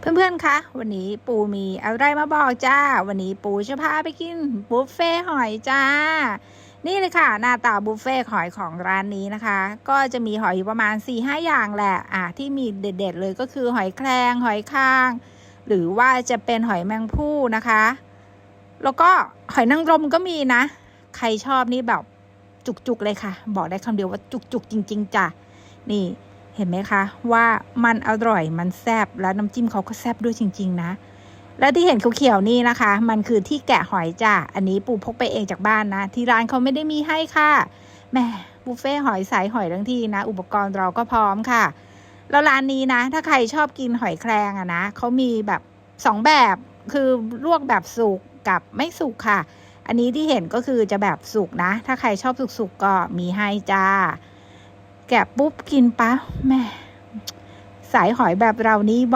เพื่อนๆ คะ วันนี้ปูมีอะไรมาบอกจ้า วันนี้ปูจะพาไปกินบุฟเฟ่หอยจ้า นี่เลยค่ะ หน้าตาบุฟเฟ่หอยของร้านนี้นะคะ ก็จะมีหอยอยู่ประมาณ4ี่ห้าอย่างแหละ อะที่มีเด็ดๆเลยก็คือหอยแครงหอยคาง หรือว่าจะเป็นหอยแมงผู้นะคะ แล้วก็หอยนางรมก็มีนะ ใครชอบนี่แบบจุกๆเลยค่ะ บอกได้คำเดียวว่าจุกๆจริง ๆจ้ะนี่ เห็นไหมคะ ว่ามันอร่อยมันแซบแล้วน้ำจิ้มเขาก็แซบด้วยจริง ๆ นะ แล้วที่เห็นเขียวๆนี่นะคะ มันคือที่แกะหอยจ้ะอันนี้ปูพกไปเองจากบ้านนะ ที่ร้านเขาไม่ได้มีให้ค่ะแหม่บุฟเฟ่หอยสายหอยทั้งที่นะ อุปกรณ์เราก็พร้อมค่ะ แล้วร้านนี้นะ ถ้าใครชอบกินหอยแครงอะนะเขามีแบบสองแบบคือลวกแบบสุกกับไม่สุกค่ะ อันนี้ที่เห็นก็คือจะแบบสุกนะ ถ้าใครชอบสุกๆก็มีให้จ้า แกะปุ๊บกินปะแม่สายหอยแบบเรานี้